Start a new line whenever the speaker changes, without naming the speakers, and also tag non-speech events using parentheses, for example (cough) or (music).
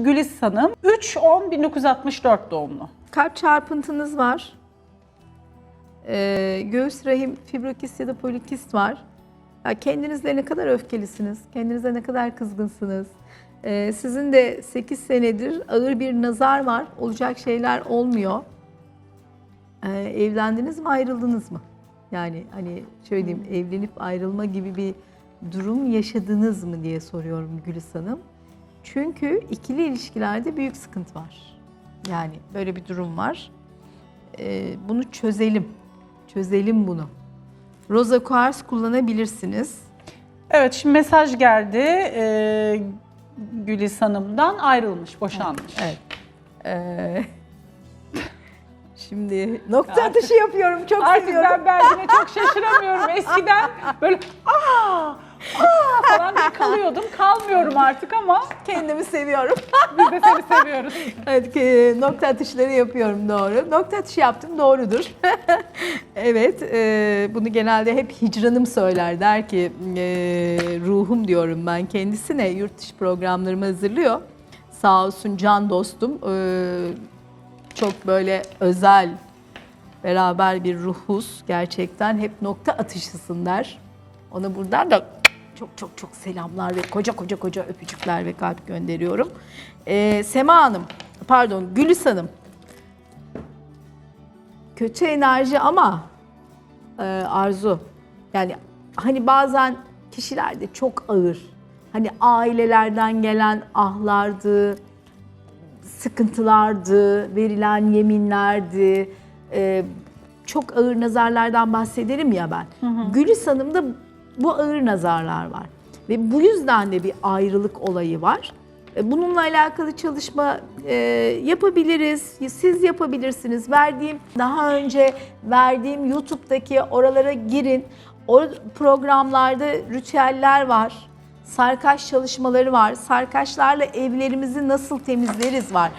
Gülis Hanım 3-10-1964 doğumlu.
Kalp çarpıntınız var. Ee, göğüs rahim fibrokist ya da polikist var. Ya kendinizle ne kadar öfkelisiniz, kendinize ne kadar kızgınsınız. Ee, sizin de 8 senedir ağır bir nazar var, olacak şeyler olmuyor. Ee, evlendiniz mi, ayrıldınız mı? Yani hani şöyle diyeyim, evlenip ayrılma gibi bir durum yaşadınız mı diye soruyorum Gülis Hanım. Çünkü ikili ilişkilerde büyük sıkıntı var. Yani böyle bir durum var. Ee, bunu çözelim. Çözelim bunu. Rosa Quartz kullanabilirsiniz.
Evet şimdi mesaj geldi ee, Gülis Hanım'dan ayrılmış, boşanmış.
Evet. Ee, (laughs) şimdi nokta atışı yapıyorum. Çok
Artık
seviyorum.
ben Belgin'e çok şaşıramıyorum. Eskiden böyle aa, kalıyordum. Kalmıyorum artık ama
Kendimi seviyorum. (laughs)
biz de seni seviyoruz.
evet, e, nokta atışları yapıyorum doğru. Nokta atışı yaptım doğrudur. (laughs) evet, e, bunu genelde hep hicranım söyler. Der ki e, ruhum diyorum ben kendisine. Yurt dışı programlarımı hazırlıyor. Sağ olsun can dostum. E, çok böyle özel, beraber bir ruhuz. Gerçekten hep nokta atışısın der. Ona buradan da çok çok çok selamlar ve koca koca koca öpücükler ve kalp gönderiyorum. Ee, Sema Hanım, pardon Gülis Hanım. Kötü enerji ama e, arzu. Yani hani bazen kişilerde çok ağır. Hani ailelerden gelen ahlardı, sıkıntılardı, verilen yeminlerdi. e, çok ağır nazarlardan bahsederim ya ben. Gülis Hanım'da bu ağır nazarlar var. Ve bu yüzden de bir ayrılık olayı var. E, Bununla alakalı çalışma e, yapabiliriz. Siz yapabilirsiniz. Verdiğim, daha önce verdiğim YouTube'daki oralara girin. O programlarda ritüeller var. Sarkaç çalışmaları var. Sarkaçlarla evlerimizi nasıl temizleriz var.